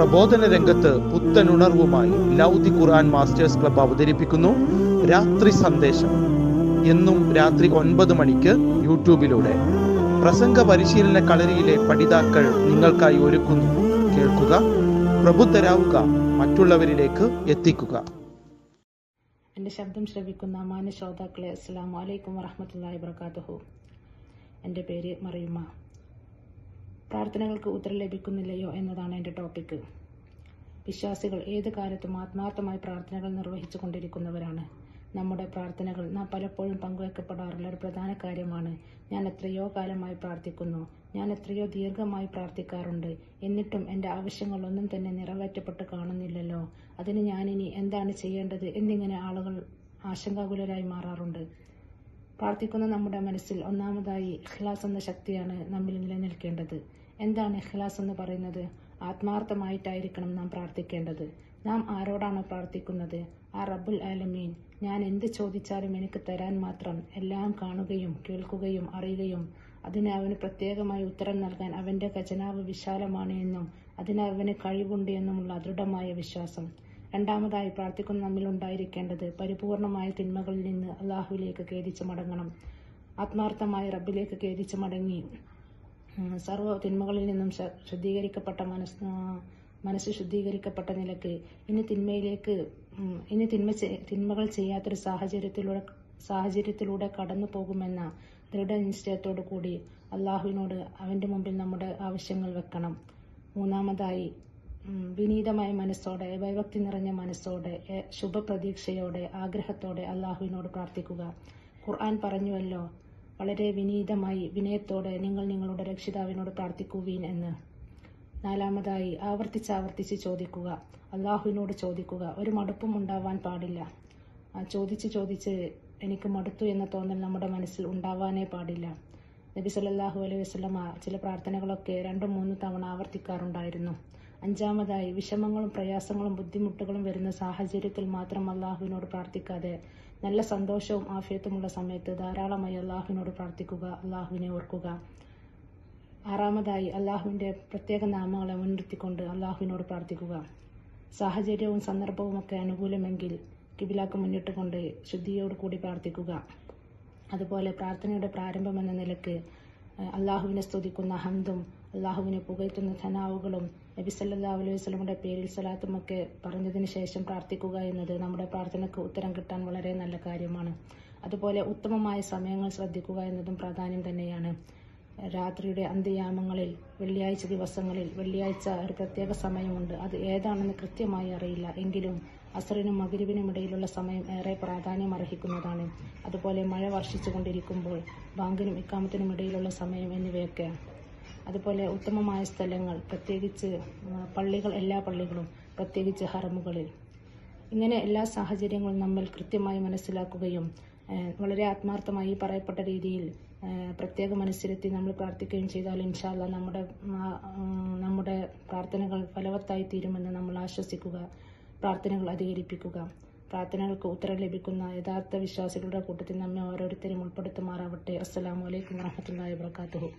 പ്രബോധന രംഗത്ത് പുത്തനുണർവുമായി ലൗദി ഖുർആൻ masters club അവതരിപ്പിക്കുന്നു. രാത്രി സന്ദേശം. എന്നും രാത്രി ഒൻപത് മണിക്ക് യൂട്യൂബിലൂടെ. പ്രസംഗ പരിശീലന കളരിയിലെ പഠിതാക്കൾ നിങ്ങൾക്കായി ഒരുക്കുന്നു. കേൾക്കുക പ്രബുദ്ധരാവുക മറ്റുള്ളവരിലേക്ക് എത്തിക്കുക. എന്റെ ശബ്ദം ശ്രവിക്കുന്ന മാന്യ ശ്രോതാക്കളെ അസ്സാം വലൈക്കും വറഹമത്തല്ലാഹി വർക്കാത്തുഹു എന്റെ പേര് മറിയുമ്മ. പ്രാർത്ഥനകൾക്ക് ഉത്തരം ലഭിക്കുന്നില്ലയോ എന്നതാണ് എന്റെ ടോപ്പിക്ക് വിശ്വാസികൾ ഏത് കാലത്തും ആത്മാർത്ഥമായി പ്രാർത്ഥനകൾ നിർവഹിച്ചു കൊണ്ടിരിക്കുന്നവരാണ്. നമ്മുടെ പ്രാർത്ഥനകൾ നാം പലപ്പോഴും പങ്കുവെക്കപ്പെടാറുള്ള ഒരു പ്രധാന കാര്യമാണ്. ഞാൻ എത്രയോ കാലമായി പ്രാർത്ഥിക്കുന്നു. ഞാൻ എത്രയോ ദീർഘമായി പ്രാർത്ഥിക്കാറുണ്ട്. എന്നിട്ടും എന്റെ ആവശ്യങ്ങളൊന്നും തന്നെ നിറവേറ്റപ്പെട്ട് കാണുന്നില്ലല്ലോ. അതിന് ഞാനിനി എന്താണ് ചെയ്യേണ്ടത് എന്നിങ്ങനെ ആളുകൾ ആശങ്കാകുലരായി മാറാറുണ്ട്. പ്രാർത്ഥിക്കുന്ന നമ്മുടെ മനസ്സിൽ ഒന്നാമതായി ഇഖ്ലാസ് എന്ന ശക്തിയാണ് നമ്മിൽ നിലനിൽക്കേണ്ടത്. എന്താണ് ഇഖ്ലാസ് എന്ന് പറയുന്നത്? ആത്മാർത്ഥമായിട്ടായിരിക്കണം നാം പ്രാർത്ഥിക്കേണ്ടത്. നാം ആരോടാണോ പ്രാർത്ഥിക്കുന്നത്? ആ റബ്ബുൽ ആലമീൻ ഞാൻ എന്ത് ചോദിച്ചാലും എനിക്ക് തരാൻ മാത്രം എല്ലാം കാണുകയും കേൾക്കുകയും അറിയുകയും അതിന് അവന് പ്രത്യേകമായി ഉത്തരം നൽകാൻ അവന്റെ ഖജനാവ് വിശാലമാണ് എന്നും അതിന് അവന് കഴിവുണ്ട് എന്നുമുള്ള ദൃഢമായ വിശ്വാസം. രണ്ടാമതായി പ്രാർത്ഥിക്കുന്ന നമ്മിൽ ഉണ്ടായിരിക്കേണ്ടത് പരിപൂർണമായ തിന്മകളിൽ നിന്ന് അള്ളാഹുവിലേക്ക് ഖേദിച്ചു മടങ്ങണം. ആത്മാർത്ഥമായ റബ്ബിലേക്ക് ഖേദിച്ചു മടങ്ങി. സർവ തിന്മകളിൽ നിന്നും ശുദ്ധീകരിക്കപ്പെട്ട മനസ് മനസ്സ് ശുദ്ധീകരിക്കപ്പെട്ട നിലയ്ക്ക് ഇനി തിന്മയിലേക്ക് ഇനി തിന്മ തിന്മകൾ ചെയ്യാത്തൊരു സാഹചര്യത്തിലൂടെ സാഹചര്യത്തിലൂടെ കടന്നു പോകുമെന്ന ദൃഢനിശ്ചയത്തോടു കൂടി അള്ളാഹുവിനോട് അവന്റെ മുമ്പിൽ നമ്മുടെ ആവശ്യങ്ങൾ വെക്കണം. മൂന്നാമതായി വിനീതമായ മനസ്സോടെ ഭയഭക്തി നിറഞ്ഞ മനസ്സോടെ ശുഭപ്രതീക്ഷയോടെ ആഗ്രഹത്തോടെ അള്ളാഹുവിനോട് പ്രാർത്ഥിക്കുക. ഖുർആൻ പറഞ്ഞുവല്ലോ വളരെ വിനീതമായി വിനയത്തോടെ നിങ്ങൾ നിങ്ങളുടെ രക്ഷിതാവിനോട് പ്രാർത്ഥിക്കുവീൻ എന്ന്. നാലാമതായി ആവർത്തിച്ചാവർത്തിച്ച് ആവർത്തിച്ച് ചോദിക്കുക. അള്ളാഹുവിനോട് ചോദിക്കുക. ഒരു മടുപ്പും ഉണ്ടാവാൻ പാടില്ല. ചോദിച്ച് ചോദിച്ച് എനിക്ക് മടുത്തു എന്ന തോന്നൽ നമ്മുടെ മനസ്സിൽ ഉണ്ടാവാനേ പാടില്ല. നബി സല്ലല്ലാഹു അലൈഹി വസല്ലമ ചില പ്രാർത്ഥനകളൊക്കെ രണ്ടും മൂന്നും തവണ ആവർത്തിക്കാറുണ്ടായിരുന്നു. അഞ്ചാമതായി വിഷമങ്ങളും പ്രയാസങ്ങളും ബുദ്ധിമുട്ടുകളും വരുന്ന സാഹചര്യത്തിൽ മാത്രം അള്ളാഹുവിനോട് പ്രാർത്ഥിക്കാതെ നല്ല സന്തോഷവും ആഫിയത്തുമുള്ള സമയത്ത് ധാരാളമായി അള്ളാഹുവിനോട് പ്രാർത്ഥിക്കുക അള്ളാഹുവിനെ ഓർക്കുക. ആറാമതായി അള്ളാഹുവിന്റെ പ്രത്യേക നാമങ്ങളെ മുൻനിർത്തിക്കൊണ്ട് അള്ളാഹുവിനോട് പ്രാർത്ഥിക്കുക. സാഹചര്യവും സന്ദർഭവും ഒക്കെ അനുകൂലമെങ്കിൽ കിബിലാക്ക് മുന്നിട്ടുകൊണ്ട് കൊണ്ട് കൂടി പ്രാർത്ഥിക്കുക. അതുപോലെ പ്രാർത്ഥനയുടെ പ്രാരംഭം എന്ന നിലയ്ക്ക് അള്ളാഹുവിനെ സ്തുതിക്കുന്ന ഹന്തും അള്ളാഹുവിനെ പുകഴ്ത്തുന്ന ധനാവുകളും നബി സല്ലാ അലൈഹി വസല്ലമയുടെ പേരിൽ സലാത്തും ഒക്കെ പറഞ്ഞതിന് ശേഷം പ്രാർത്ഥിക്കുക എന്നത് നമ്മുടെ പ്രാർത്ഥനയ്ക്ക് ഉത്തരം കിട്ടാൻ വളരെ നല്ല കാര്യമാണ്. അതുപോലെ ഉത്തമമായ സമയങ്ങൾ ശ്രദ്ധിക്കുക എന്നതും പ്രാധാന്യം തന്നെയാണ്. രാത്രിയുടെ അന്ത്യയാമങ്ങളിൽ വെള്ളിയാഴ്ച ദിവസങ്ങളിൽ വെള്ളിയാഴ്ച ഒരു പ്രത്യേക സമയമുണ്ട്. അത് ഏതാണെന്ന് കൃത്യമായി അറിയില്ല. എങ്കിലും അസറിനും മകരിവിനും ഇടയിലുള്ള സമയം ഏറെ പ്രാധാന്യം അർഹിക്കുന്നതാണ്. അതുപോലെ മഴ വർഷിച്ചുകൊണ്ടിരിക്കുമ്പോൾ ബാങ്കിനും ഇക്കാമത്തിനും ഇടയിലുള്ള സമയം എന്നിവയൊക്കെ. അതുപോലെ ഉത്തമമായ സ്ഥലങ്ങൾ പ്രത്യേകിച്ച് പള്ളികൾ എല്ലാ പള്ളികളും പ്രത്യേകിച്ച് ഹറമുകളിൽ. ഇങ്ങനെ എല്ലാ സാഹചര്യങ്ങളും നമ്മൾ കൃത്യമായി മനസ്സിലാക്കുകയും വളരെ ആത്മാർത്ഥമായി പറയപ്പെട്ട രീതിയിൽ പ്രത്യേക മനസ്സിലെത്തി നമ്മൾ പ്രാർത്ഥിക്കുകയും ചെയ്താൽ ഇൻഷാല്ല നമ്മുടെ നമ്മുടെ പ്രാർത്ഥനകൾ ഫലവത്തായി തീരുമെന്ന് നമ്മൾ ആശ്വസിക്കുക പ്രാർത്ഥനകൾ അധികരിപ്പിക്കുക പ്രാർത്ഥനകൾക്ക് ഉത്തരം ലഭിക്കുന്ന യഥാർത്ഥ വിശ്വാസികളുടെ കൂട്ടത്തിൽ നമ്മെ ഓരോരുത്തരും ഉൾപ്പെടുത്തുമാറാവട്ടെ. അസ്സലാമു അലൈക്കും വറഹമത്തല്ലാഹി വബറകാതുഹു.